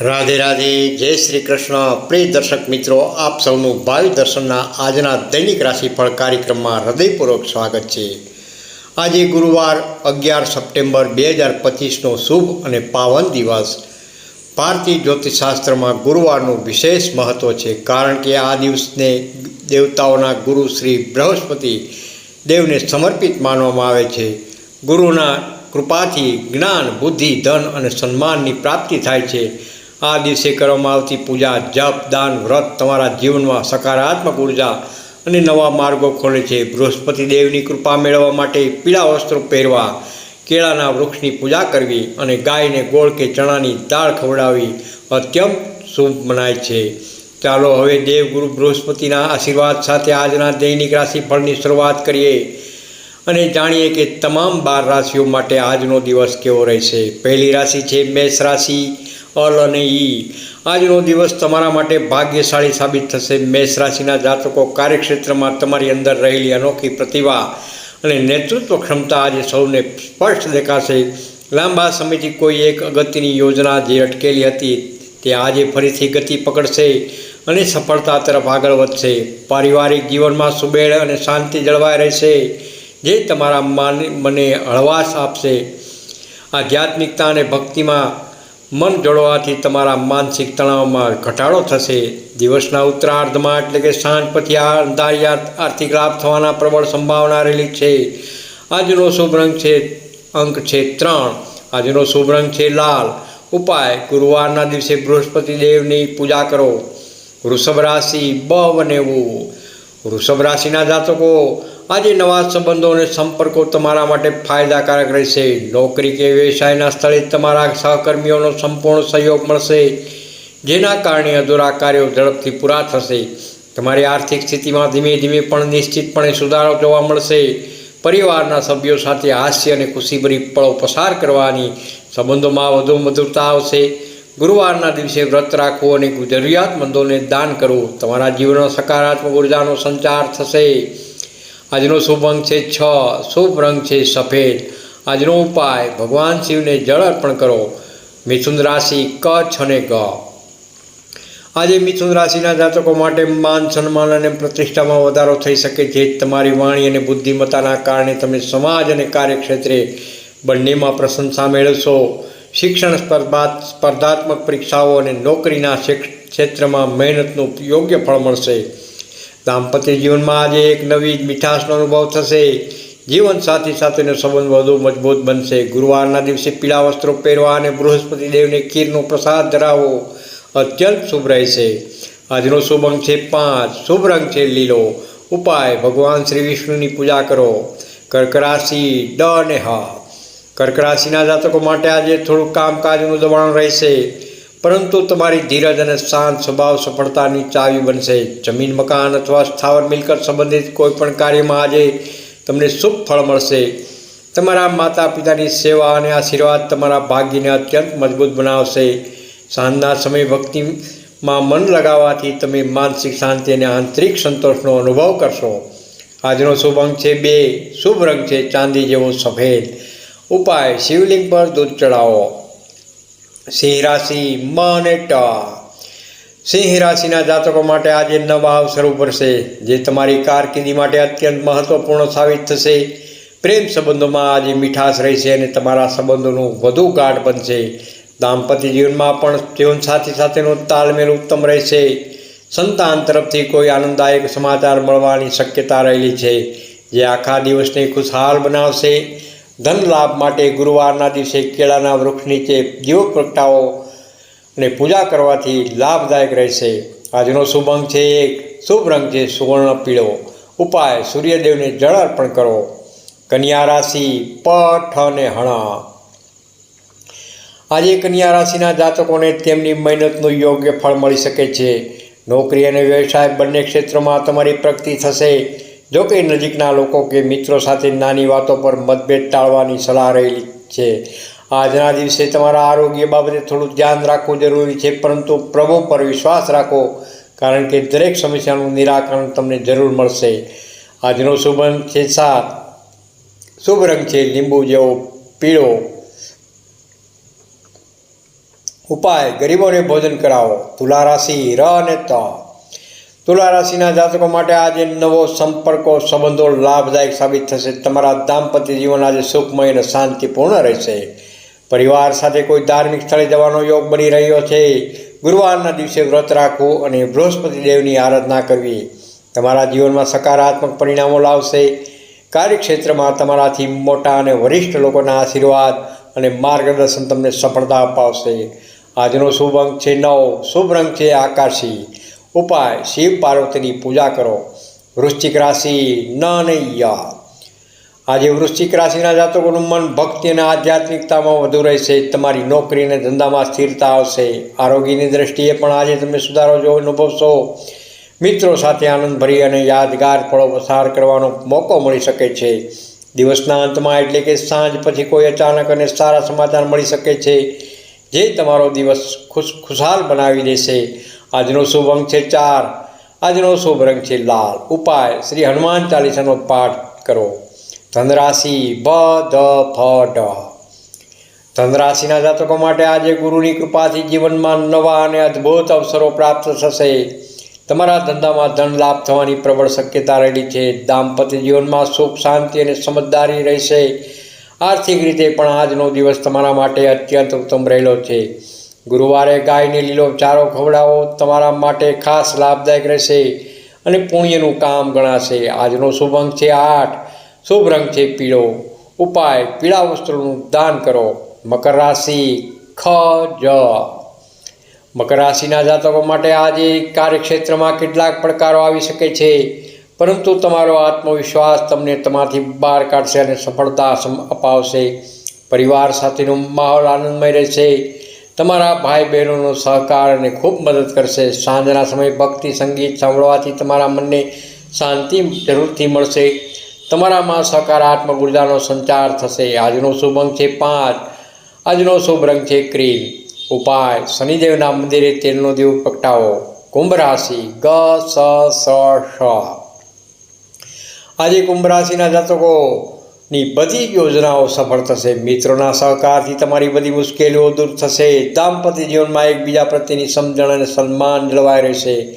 રાધે રાધે, જય શ્રી કૃષ્ણ. પ્રિય દર્શક મિત્રો, આપ સૌનું ભાવિ દર્શનના આજના દૈનિક રાશિફળ કાર્યક્રમમાં હૃદયપૂર્વક સ્વાગત છે. આજે ગુરુવાર અગિયાર સપ્ટેમ્બર બે હજાર પચીસનો શુભ અને પાવન દિવસ. ભારતીય જ્યોતિષશાસ્ત્રમાં ગુરુવારનું વિશેષ મહત્ત્વ છે, કારણ કે આ દિવસને દેવતાઓના ગુરુ શ્રી બૃહસ્પતિ દેવને સમર્પિત માનવામાં આવે છે. ગુરુના કૃપાથી જ્ઞાન, બુદ્ધિ, ધન અને સન્માનની પ્રાપ્તિ થાય છે. આ દિવસે કરવામાં આવતી પૂજા, જપ, દાન, વ્રત તમારા જીવનમાં સકારાત્મક ઊર્જા અને નવા માર્ગો ખોલે છે. બૃહસ્પતિ દેવની કૃપા મેળવવા માટે પીળા વસ્ત્રો પહેરવા, કેળાના વૃક્ષની પૂજા કરવી અને ગાયને ગોળ કે ચણાની દાળ ખવડાવવી અત્યંત શુભ મનાય છે. ચાલો હવે દેવગુરુ બૃહસ્પતિના આશીર્વાદ સાથે આજના દૈનિક રાશિફળની શરૂઆત કરીએ અને જાણીએ કે તમામ બાર રાશિઓ માટે આજનો દિવસ કેવો રહેશે. પહેલી રાશિ છે મેષ રાશિ અલ અને ઈ. આજનો દિવસ તમારા માટે ભાગ્યશાળી સાબિત થશે. મેષ રાશિના જાતકો કાર્યક્ષેત્રમાં તમારી અંદર રહેલી અનોખી પ્રતિભા અને નેતૃત્વ ક્ષમતા આજે સૌને સ્પષ્ટ દેખાશે. લાંબા સમયથી કોઈ એક અગત્યની યોજના જે અટકેલી હતી તે આજે ફરીથી ગતિ પકડશે અને સફળતા તરફ આગળ વધશે. પારિવારિક જીવનમાં સુબેળ અને શાંતિ જળવાઈ રહેશે, જે તમારા માન હળવાશ આપશે. આધ્યાત્મિકતા અને ભક્તિમાં મન જોડવાથી તમારા માનસિક તણાવમાં ઘટાડો થશે. દિવસના ઉત્તરાર્ધમાં એટલે કે સાંજ પછી આ આર્થિક લાભ થવાના પ્રબળ સંભાવના રહેલી છે. આજનો શુભ રંગ છે, અંક છે ત્રણ. આજનો શુભ રંગ છે લાલ. ઉપાય, ગુરુવારના દિવસે બૃહસ્પતિ દેવની પૂજા કરો. વૃષભ રાશિ બ બનેવું વૃષભ રાશિના જાતકો આજે નવા સંબંધો અને સંપર્કો તમારા માટે ફાયદાકારક રહેશે. નોકરી કે વ્યવસાયના સ્થળે તમારા સહકર્મીઓનો સંપૂર્ણ સહયોગ મળશે, જેના કારણે અધૂરા કાર્યો ઝડપથી પૂરા થશે. તમારી આર્થિક સ્થિતિમાં ધીમે ધીમે પણ નિશ્ચિતપણે સુધારો જોવા મળશે. પરિવારના સભ્યો સાથે હાસ્ય અને ખુશીભરી પળો પસાર કરવાની સંબંધોમાં વધુ મધુરતા આવશે. ગુરુવારના દિવસે વ્રત રાખવું અને જરૂરિયાતમંદોને દાન કરવું તમારા જીવનમાં સકારાત્મક ઉર્જાનો સંચાર થશે. આજનો શુભ અંક છે છ. શુભ રંગ છે સફેદ. આજનો ઉપાય, ભગવાન શિવને જળ અર્પણ કરો. મિથુન રાશિ કચ્છ અને ગ. આજે મિથુન રાશિના જાતકો માટે માન, સન્માન અને પ્રતિષ્ઠામાં વધારો થઈ શકે છે. તમારી વાણી અને બુદ્ધિમત્તાના કારણે તમે સમાજ અને કાર્યક્ષેત્રે બંનેમાં પ્રશંસા મેળવશો. શિક્ષણ સ્પર્ધા સ્પર્ધાત્મક પરીક્ષાઓ અને નોકરીના ક્ષેત્રમાં મહેનતનું યોગ્ય ફળ મળશે. દાંપત્ય જીવનમાં આજે એક નવી મીઠાશનો અનુભવ થશે. જીવન સાથી સાથેનો સંબંધ વધુ મજબૂત બનશે. ગુરુવારના દિવસે પીળા વસ્ત્રો પહેરવા અને બૃહસ્પતિ દેવને ખીરનો પ્રસાદ ધરાવવો અત્યંત શુભ રહેશે. આજનો શુભ અંક છે પાંચ. શુભ રંગ છે લીલો. ઉપાય, ભગવાન શ્રી વિષ્ણુની પૂજા કરો. કર્ક રાશિ, ડ અને હ. કર્ક રાશિના જાતકો માટે આજે થોડું કામકાજનું દબાણ રહેશે. પરંતુ તમારી ધીરજ અને શાંત સ્વભાવ સફળતાની ચાવી બનશે. જમીન, મકાન અથવા સ્થાવર મિલકત સંબંધિત કોઈપણ કાર્યમાં આજે તમને શુભ ફળ મળશે. તમારા માતા પિતાની સેવા અને આશીર્વાદ તમારા ભાગ્યને અત્યંત મજબૂત બનાવશે. સાંજના સમય ભક્તિમાં મન લગાવવાથી તમે માનસિક શાંતિ અને આંતરિક સંતોષનો અનુભવ કરશો. આજનો શુભ અંક છે બે. શુભ રંગ છે ચાંદી જેવો સફેદ. ઉપાય, શિવલિંગ પર દૂધ ચડાવો સિંહ રાશિ મ અને સિંહ રાશિના જાતકો માટે આજે નવા અવસર પડશે જે તમારી કારકિર્દી માટે અત્યંત મહત્વપૂર્ણ સાબિત થશે. પ્રેમ સંબંધોમાં આજે મીઠાશ રહેશે અને તમારા સંબંધોનું વધુ ગાઢ બનશે. દાંપત્ય જીવનમાં પણ જીવનસાથી સાથેનો તાલમેલ ઉત્તમ રહેશે. સંતાન તરફથી કોઈ આનંદદાયક સમાચાર મળવાની શક્યતા રહેલી છે, જે આખા દિવસને ખુશહાલ બનાવશે. ધન લાભ માટે ગુરુવારના દિવસે કેળાના વૃક્ષ નીચે દીવો પ્રગટાવો અને પૂજા કરવાથી લાભદાયક રહેશે. આજનો શુભ અંક છે એક. શુભ રંગ છે સુવર્ણ પીળો. ઉપાય સૂર્યદેવને જળ અર્પણ કરો. કન્યા રાશિ પઠ અને હણા. આજે કન્યા રાશિના જાતકોને તેમની મહેનતનું યોગ્ય ફળ મળી શકે છે. નોકરી અને વ્યવસાય બંને ક્ષેત્રોમાં તમારી પ્રગતિ થશે. જો કે નજીકના લોકો કે મિત્રો સાથે નાની વાતો પર મતભેદ ટાળવાની સલાહ રહેલી છે. આજના દિવસે તમારા આરોગ્ય બાબતે થોડું ધ્યાન રાખવું જરૂરી છે, પરંતુ પ્રભુ પર વિશ્વાસ રાખો, કારણ કે દરેક સમસ્યાનું નિરાકરણ તમને જરૂર મળશે. આજનો શુભ અંક છે સાત. શુભ રંગ છે લીંબુ જેવો પીળો. ઉપાય, ગરીબોને ભોજન કરાવો. તુલા રાશિ, ર અને ત. તુલા રાશિના જાતકો માટે આજે નવો સંપર્કો, સંબંધો લાભદાયક સાબિત થશે. તમારા દાંપત્ય જીવન આજે સુખમય અને શાંતિપૂર્ણ રહેશે. પરિવાર સાથે કોઈ ધાર્મિક સ્થળે જવાનો યોગ બની રહ્યો છે. ગુરુવારના દિવસે વ્રત રાખવું અને બૃહસ્પતિ દેવની આરાધના કરવી તમારા જીવનમાં સકારાત્મક પરિણામો લાવશે. કાર્યક્ષેત્રમાં તમારાથી મોટા અને વરિષ્ઠ લોકોના આશીર્વાદ અને માર્ગદર્શન તમને સફળતા અપાવશે. આજનો શુભ અંક છે નવ. શુભ રંગ છે આકાશી. ઉપાય શિવ પાર્વતીની પૂજા કરો. વૃશ્ચિક રાશિ નનૈયા. આજે વૃશ્ચિક રાશિના જાતકોનું મન ભક્તિ અને આધ્યાત્મિકતામાં વધુ રહેશે. તમારી નોકરી અને ધંધામાં સ્થિરતા આવશે. આરોગ્યની દ્રષ્ટિએ પણ આજે તમે સુધારો જો અનુભવશો. મિત્રો સાથે આનંદભરી અને યાદગાર પળો પસાર કરવાનો મોકો મળી શકે છે. દિવસના અંતમાં એટલે કે સાંજ પછી કોઈ અચાનક અને સારા સમાચાર મળી શકે છે. જે તમારો દિવસ ખુશ ખુશાલ બનાવી દેશે. આજનો શુભ અંક છે ચાર. આજનો શુભ રંગ છે લાલ. ઉપાય, શ્રી હનુમાન ચાલીસાનો પાઠ કરો. ધનરાશિ, બ, ધ, ફ, ડ. ધનરાશિના જાતકો માટે આજે ગુરુની કૃપાથી જીવનમાં નવા અને અદ્ભુત અવસરો પ્રાપ્ત થશે. તમારા ધંધામાં ધન લાભ થવાની પ્રબળ શક્યતા રહેલી છે. દાંપત્ય જીવનમાં સુખ, શાંતિ અને સમજદારી રહેશે. આર્થિક રીતે પણ આજનો દિવસ તમારા માટે અત્યંત ઉત્તમ રહેલો છે. ગુરુવારે ગાયને લીલો ચારો ખવડાવો, તમારા માટે ખાસ લાભદાયક રહેશે અને પુણ્યનું કામ ગણાશે. આજનો શુભ અંક છે આઠ. શુભ રંગ છે પીળો. ઉપાય, પીળા વસ્ત્રોનું દાન કરો. મકર રાશિ ખ, જ. મકર રાશિના જાતકો માટે આજે કાર્યક્ષેત્રમાં કેટલાક પડકારો આવી શકે છે. પરંતુ તમારો આત્મવિશ્વાસ તમને તમારાથી બહાર કાઢશે અને સફળતા અપાવશે. પરિવાર સાથેનો માહોલ આનંદમય રહેશે. તમારા ભાઈ બહેનોનો સહકાર અને ખૂબ મદદ કરશે. સાંજના સમયે ભક્તિ, સંગીત સાંભળવાથી તમારા મનને શાંતિ જરૂરથી મળશે. તમારામાં સકારાત્મક ઉર્જાનો સંચાર થશે. આજનો શુભ અંક છે પાંચ. આજનો શુભ રંગ છે ક્રીમ. ઉપાય, શનિદેવના મંદિરે તેલનો દીવ પ્રગટાવો. કુંભ રાશિ, ગ, સ સ શ આજે કુંભ રાશિના જાતકોની બધી યોજનાઓ સફળ થશે. મિત્રોના સહકારથી તમારી બધી મુશ્કેલીઓ દૂર થશે. દાંપત્ય જીવનમાં એકબીજા પ્રત્યેની સમજણ અને સન્માન જળવાઈ રહેશે.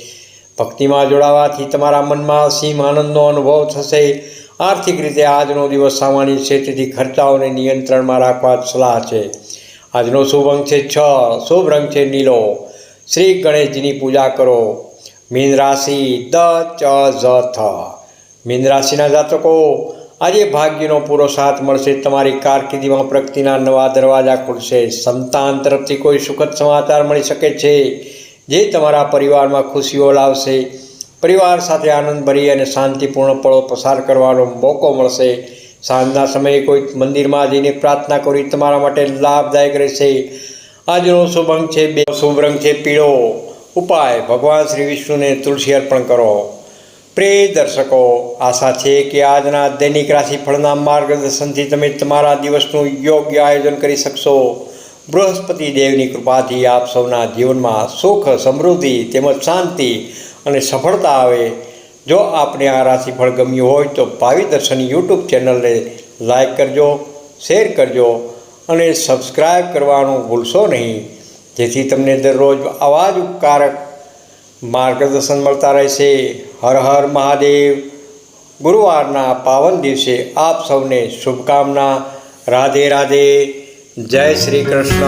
ભક્તિમાં જોડાવાથી તમારા મનમાં અસીમ આનંદનો અનુભવ થશે. આર્થિક રીતે આજનો દિવસ સામાન્ય છે, તેથી ખર્ચાઓને નિયંત્રણમાં રાખવા સલાહ છે. આજનો શુભ અંક છે છ. શુભ રંગ છે નીલો. શ્રી ગણેશજીની પૂજા કરો. મીન રાશિ દ ચ ઝ થ. મીન રાશિના જાતકો આજે ભાગ્યનો પૂરો સાથ મળશે. તમારી કારકિર્દીમાં પ્રગતિના નવા દરવાજા ખુલશે. સંતાન તરફથી કોઈ સુખદ સમાચાર મળી શકે છે જે તમારા પરિવારમાં ખુશીઓ લાવશે. પરિવાર સાથે આનંદભરી અને શાંતિપૂર્ણ પળો પસાર કરવાનો મોકો મળશે. સાંજના સમયે કોઈ મંદિરમાં જઈને પ્રાર્થના કરવી તમારા માટે લાભદાયક રહેશે. આજનો શુભ અંક છે બે. શુભ રંગ છે પીળો. ઉપાય, ભગવાન શ્રી વિષ્ણુને તુલસી અર્પણ કરો. પ્રિય દર્શકો આશા છે કે આજના દૈનિક રાશિફળના માર્ગદર્શનથી તમે તમારા દિવસનું યોગ્ય આયોજન કરી શકશો. બૃહસ્પતિ દેવની કૃપાથી આપ સૌના જીવનમાં સુખ, સમૃદ્ધિ, તેમજ શાંતિ અને સફળતા આવે. જો આપને આ રાશિફળ ગમ્યું હોય તો ભાવિ દર્શન યુટ્યુબ ચેનલને લાઈક કરજો, શેર કરજો અને સબસ્ક્રાઈબ કરવાનું ભૂલશો નહીં. જેથી તમને દરરોજ આવા જ ઉપકારક માર્ગદર્શન મળતા રહેશે હર હર મહાદેવ. ગુરુવારના પાવન દિવસે આપ સૌને શુભકામના. રાધે રાધે. જય શ્રી કૃષ્ણ.